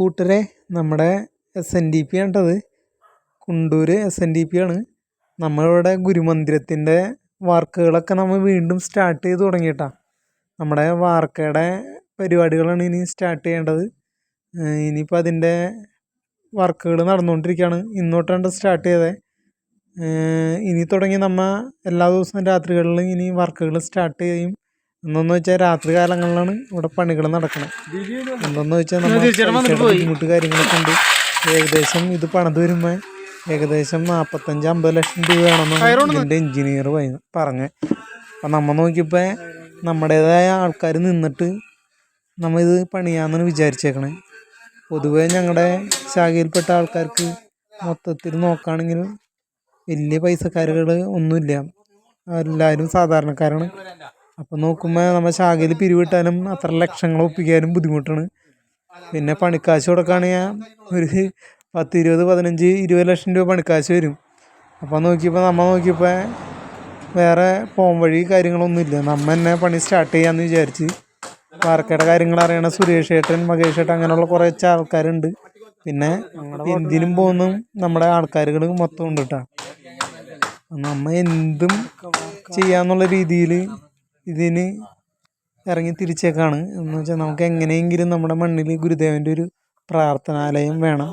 കൂട്ടരെ നമ്മുടെ S N D P ആണ്ടത് Kundoor S N D P ആണ്. നമ്മളിവിടെ ഗുരുമന്ദിരത്തിന്റെ വർക്കുകളൊക്കെ നമ്മൾ വീണ്ടും സ്റ്റാർട്ട് ചെയ്ത് തുടങ്ങിയിട്ടാ. നമ്മുടെ വാർക്കയുടെ പരിപാടികളാണ് ഇനി സ്റ്റാർട്ട് ചെയ്യേണ്ടത്. ഇനിയിപ്പോൾ അതിന്റെ വർക്കുകൾ നടന്നുകൊണ്ടിരിക്കുകയാണ് ഇന്നോട്ടാണ് സ്റ്റാർട്ട് ചെയ്തത് ഇനി തുടങ്ങി നമ്മൾ എല്ലാ ദിവസവും രാത്രികളിലും ഇനി വർക്കുകൾ സ്റ്റാർട്ട് ചെയ്യും. എന്തെന്ന് വെച്ചാൽ രാത്രി കാലങ്ങളിലാണ് ഇവിടെ പണികൾ നടക്കുന്നത് എന്തെന്ന് വെച്ചാൽ നമ്മൾ ബുദ്ധിമുട്ട് കാര്യങ്ങളൊക്കെ ഉണ്ട്. ഏകദേശം ഇത് പണിത് വരുമ്പോൾ ഏകദേശം നാൽപ്പത്തഞ്ച് അമ്പത് ലക്ഷം രൂപ വേണമെന്നാണ് ഇതിന്റെ എഞ്ചിനീയർ പറഞ്ഞത് അപ്പം നമ്മൾ നോക്കിയപ്പോൾ നമ്മുടേതായ ആൾക്കാർ നിന്നിട്ട് നമ്മൾ ഇത് പണിയാമെന്നാണ് വിചാരിച്ചേക്കണേ. പൊതുവേ ഞങ്ങളുടെ ശാഖയിൽപ്പെട്ട ആൾക്കാർക്ക് മൊത്തത്തിൽ നോക്കുകയാണെങ്കിൽ വലിയ പൈസക്കാരുകൾ ഒന്നുമില്ല. എല്ലാവരും സാധാരണക്കാരാണ്. അപ്പം നോക്കുമ്പോൾ നമ്മൾ ശാഖയിൽ പിരിവിട്ടാലും അത്ര ലക്ഷങ്ങൾ ഒപ്പിക്കാനും ബുദ്ധിമുട്ടാണ്. പിന്നെ പണിക്കാശ് കൊടുക്കുകയാണെങ്കിൽ ഒരു പത്ത് ഇരുപത് പതിനഞ്ച് ഇരുപത് ലക്ഷം രൂപ പണിക്കാശ് വരും. അപ്പോൾ നോക്കിയപ്പോൾ നമ്മൾ നോക്കിയപ്പോൾ വേറെ പോം വഴി കാര്യങ്ങളൊന്നുമില്ല നമ്മ തന്നെ പണി സ്റ്റാർട്ട് ചെയ്യാമെന്ന് വിചാരിച്ച്. വാർക്കയുടെ കാര്യങ്ങൾ അറിയണ സുരേഷ് ഏട്ടൻ മകേഷ് ഏട്ടൻ അങ്ങനെയുള്ള കുറേ ആൾക്കാരുണ്ട്. പിന്നെ എന്തിനും പോകുന്നും നമ്മുടെ ആൾക്കാരുകൾ മൊത്തം ഉണ്ട് കേട്ടോ നമ്മ എന്തും ചെയ്യാന്നുള്ള രീതിയിൽ ഇതിന് ഇറങ്ങി തിരിച്ചേക്കാണ്. എന്ന് വെച്ചാൽ നമുക്ക് എങ്ങനെയെങ്കിലും നമ്മുടെ മണ്ണിൽ ഗുരുദേവന്റെ ഒരു പ്രാർത്ഥനാലയം വേണം.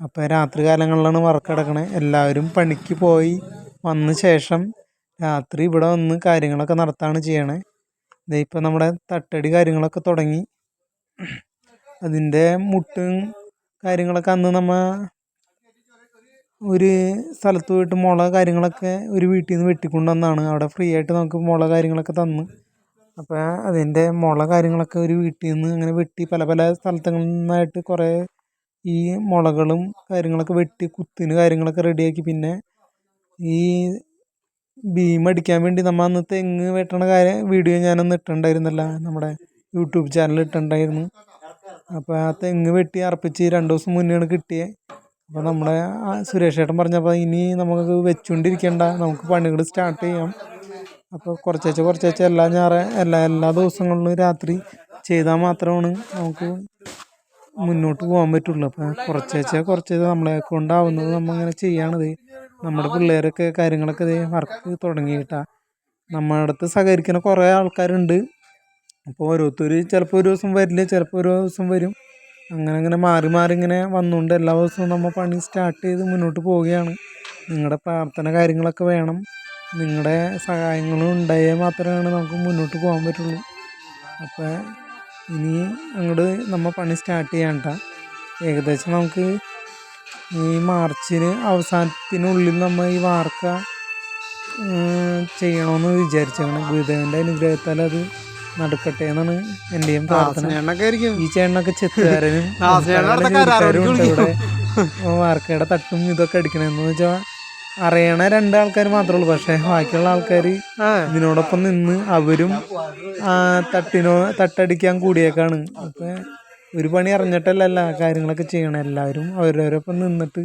അപ്പോൾ രാത്രി കാലങ്ങളിലാണ് വർക്ക് കിടക്കണേ എല്ലാവരും പണിക്ക് പോയി വന്ന ശേഷം രാത്രി ഇവിടെ വന്ന് കാര്യങ്ങളൊക്കെ നടത്താണ് ചെയ്യണേ. ഇതേ ഇപ്പം നമ്മുടെ തട്ടടി കാര്യങ്ങളൊക്കെ തുടങ്ങി. അതിന്റെ മുട്ടും കാര്യങ്ങളൊക്കെ അന്ന് നമ്മ ഒരു സ്ഥലത്ത് പോയിട്ട് മുള കാര്യങ്ങളൊക്കെ ഒരു വീട്ടിൽ നിന്ന് വെട്ടിക്കൊണ്ട് വന്നതാണ് അവിടെ ഫ്രീ ആയിട്ട് നമുക്ക് മുള കാര്യങ്ങളൊക്കെ തന്ന്. അപ്പോൾ അതിന്റെ മുള കാര്യങ്ങളൊക്കെ ഒരു വീട്ടിൽ നിന്ന് അങ്ങനെ വെട്ടി പല പല സ്ഥലത്തുകളിൽ നിന്നായിട്ട് കുറേ ഈ മുളകളും കാര്യങ്ങളൊക്കെ വെട്ടി കുത്തിന് കാര്യങ്ങളൊക്കെ റെഡിയാക്കി. പിന്നെ ഈ ബീം അടിക്കാൻ വേണ്ടി നമ്മൾ അന്ന് തെങ്ങ് വെട്ടണ കാര്യം വീഡിയോ ഞാനൊന്ന് ഇട്ടുണ്ടായിരുന്നല്ല നമ്മുടെ യൂട്യൂബ് ചാനൽ ഇട്ടുണ്ടായിരുന്നു അപ്പോൾ ആ തെങ്ങ് വെട്ടി അർപ്പിച്ച് രണ്ട് ദിവസം മുന്നെയാണ് കിട്ടിയത് അപ്പോൾ നമ്മുടെ സുരേഷ് ഏട്ടൻ പറഞ്ഞപ്പോൾ ഇനി നമുക്ക് വെച്ചുകൊണ്ടിരിക്കേണ്ട നമുക്ക് പണികൾ സ്റ്റാർട്ട് ചെയ്യാം. അപ്പോൾ കുറച്ചേച്ച് കുറച്ചേച്ച് എല്ലാ ഞായറ എല്ലാ എല്ലാ ദിവസങ്ങളിലും രാത്രി ചെയ്താൽ മാത്രമാണ് നമുക്ക് മുന്നോട്ട് പോകാൻ പറ്റുള്ളൂ. അപ്പോൾ കുറച്ചേച്ച് കുറച്ചേച്ച് നമ്മളെ കൊണ്ടാവുന്നത് നമ്മൾ അങ്ങനെ ചെയ്യണത് നമ്മുടെ പിള്ളേരൊക്കെ കാര്യങ്ങളൊക്കെ ഇതേ വർക്ക് തുടങ്ങിയിട്ടാ. നമ്മുടെ അടുത്ത് സഹകരിക്കുന്ന കുറേ ആൾക്കാരുണ്ട്. അപ്പോൾ ഓരോരുത്തർ ചിലപ്പോൾ ഒരു ദിവസം വരില്ല ചിലപ്പോൾ ഒരു ദിവസം വരും. അങ്ങനെ അങ്ങനെ മാറി മാറി ഇങ്ങനെ വന്നുകൊണ്ട് എല്ലാ ദിവസവും നമ്മൾ പണി സ്റ്റാർട്ട് ചെയ്ത് മുന്നോട്ട് പോവുകയാണ്. നിങ്ങളുടെ പ്രാർത്ഥന കാര്യങ്ങളൊക്കെ വേണം. നിങ്ങളുടെ സഹായങ്ങളും ഉണ്ടായാൽ മാത്രമാണ് നമുക്ക് മുന്നോട്ട് പോകാൻ പറ്റുള്ളൂ. അപ്പോൾ ഇനി അങ്ങോട്ട് നമ്മൾ പണി സ്റ്റാർട്ട് ചെയ്യാണ്ട ഏകദേശം നമുക്ക് ഈ മാർച്ചിന് അവസാനത്തിനുള്ളിൽ നമ്മൾ ഈ വാർക്ക ചെയ്യണമെന്ന് വിചാരിച്ചാണ് ഗുരുദേവന്റെ അനുഗ്രഹത്താൽ അത് നടക്കട്ടെ എന്നാണ് എന്റെയും പ്രാർത്ഥന. ഈ ചേട്ടനൊക്കെ ചെത്തുകാരനും വാർക്കയുടെ തട്ടും ഇതൊക്കെ അടിക്കണെന്ന് വെച്ചാൽ അറിയണ രണ്ടാൾക്കാർ മാത്രമേ ഉള്ളൂ. പക്ഷെ ബാക്കിയുള്ള ആൾക്കാർ ഇതിനോടൊപ്പം നിന്ന് അവരും തട്ടിനോ തട്ടടിക്കാൻ കൂടിയേക്കാണ്. അപ്പൊ ഒരു പണി അറിഞ്ഞിട്ടല്ലല്ല കാര്യങ്ങളൊക്കെ ചെയ്യണം. എല്ലാവരും അവരവരൊപ്പം നിന്നിട്ട്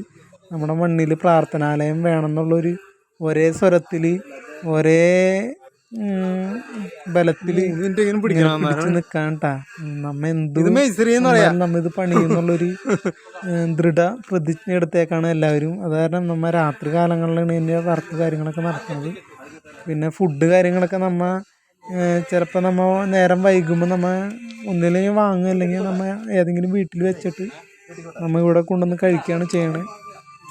നമ്മുടെ മണ്ണിൽ പ്രാർത്ഥനാലയം വേണം എന്നുള്ളൊരു ഒരേ സ്വരത്തിൽ ഒരേ ബലത്തിൽ പിടിച്ച് നിക്കാണ്ടാ. നമ്മ എന്ത് നമ്മ ഇത് പണിയെന്നുള്ളൊരു ദൃഢ പ്രതിജ്ഞ എടുത്തേക്കാണ് എല്ലാവരും. അത് കാരണം നമ്മ രാത്രി കാലങ്ങളിലാണ് ഇതിന്റെ വർക്ക് കാര്യങ്ങളൊക്കെ നടക്കുന്നത്. പിന്നെ ഫുഡ് കാര്യങ്ങളൊക്കെ നമ്മ ചിലപ്പോൾ നമ്മ നേരം വൈകുമ്പോൾ നമ്മ ഒന്നില്ലെങ്കിൽ വാങ്ങുക അല്ലെങ്കിൽ നമ്മ ഏതെങ്കിലും വീട്ടിൽ വെച്ചിട്ട് നമ്മ ഇവിടെ കൊണ്ടുവന്ന് കഴിക്കുകയാണ് ചെയ്യണത്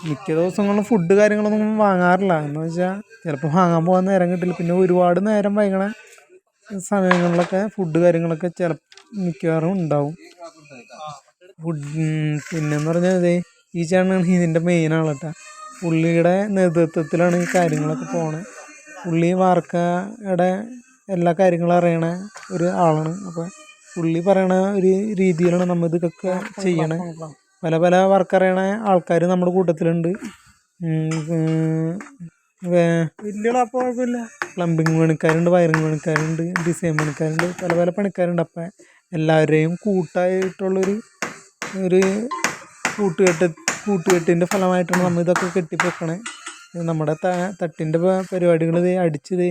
മിക്ക ദിവസങ്ങളിലും ഫുഡ് കാര്യങ്ങളൊന്നും വാങ്ങാറില്ല. എന്ന് വെച്ചാൽ ചിലപ്പോൾ വാങ്ങാൻ പോകാൻ നേരം കിട്ടില്ല. പിന്നെ ഒരുപാട് നേരം വൈകണ. സമയങ്ങളിലൊക്കെ ഫുഡ് കാര്യങ്ങളൊക്കെ ചില മിക്കവാറും ഉണ്ടാവും. ഫുഡ് പിന്നെന്ന് പറഞ്ഞാൽ ഇതേ ഈ ചേട്ടനാണ് ഇതിന്റെ മെയിൻ ആളട്ട. പുള്ളിയുടെ നേതൃത്വത്തിലാണ് ഈ കാര്യങ്ങളൊക്കെ പോണത് പുള്ളി വാർക്കയുടെ എല്ലാ കാര്യങ്ങളും അറിയണ ഒരു ആളാണ്. അപ്പോൾ പുള്ളി പറയണ ഒരു രീതിയിലാണ് നമ്മൾ ഇതൊക്കെ ചെയ്യണേ. പല പല വർക്ക് അറിയണ ആൾക്കാർ നമ്മുടെ കൂട്ടത്തിലുണ്ട്. പ്ലംബിങ് പണിക്കാരുണ്ട് വയറിങ് പണിക്കാരുണ്ട് ഡിസൈൻ പണിക്കാരുണ്ട് പല പല പണിക്കാരുണ്ട്. അപ്പം എല്ലാവരെയും കൂട്ടായിട്ടുള്ളൊരു ഒരു കൂട്ടുകെട്ട് കൂട്ടുകെട്ടിന്റെ ഫലമായിട്ടാണ് നമ്മൾ ഇതൊക്കെ കെട്ടിപ്പൊക്കണേ. നമ്മുടെ ത തട്ടിന്റെ പരിപാടികൾ ഇത് അടിച്ചത്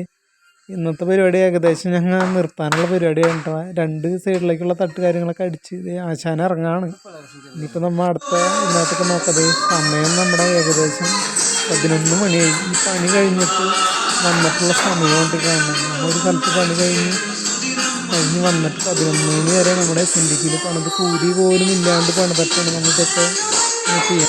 ഇന്നത്തെ പരിപാടി ഏകദേശം ഞങ്ങൾ നിർത്താനുള്ള പരിപാടിയാണ് കേട്ടോ രണ്ട് സൈഡിലേക്കുള്ള തട്ട് കാര്യങ്ങളൊക്കെ അടിച്ച് ഇത് ആശാന ഇറങ്ങാണ്. ഇനിയിപ്പോൾ നമ്മൾ അടുത്ത ഇതിനകത്തൊക്കെ നോക്കത് സമയം നമ്മുടെ ഏകദേശം പതിനൊന്ന് മണിയായി ഈ പണി കഴിഞ്ഞിട്ട് വന്നിട്ടുള്ള സമയം കൊണ്ട് കാണണം നമ്മളൊരു സ്ഥലത്ത് പണി കഴിഞ്ഞ് കഴിഞ്ഞ് വന്നിട്ട് പതിനൊന്ന് മണി വരെ നമ്മുടെ സിൻഡിക്കിൽ പണിത് കൂലി പോലും ഇല്ലാണ്ട് പണിതിട്ടാണ് നമ്മളിതൊക്കെ ചെയ്യാം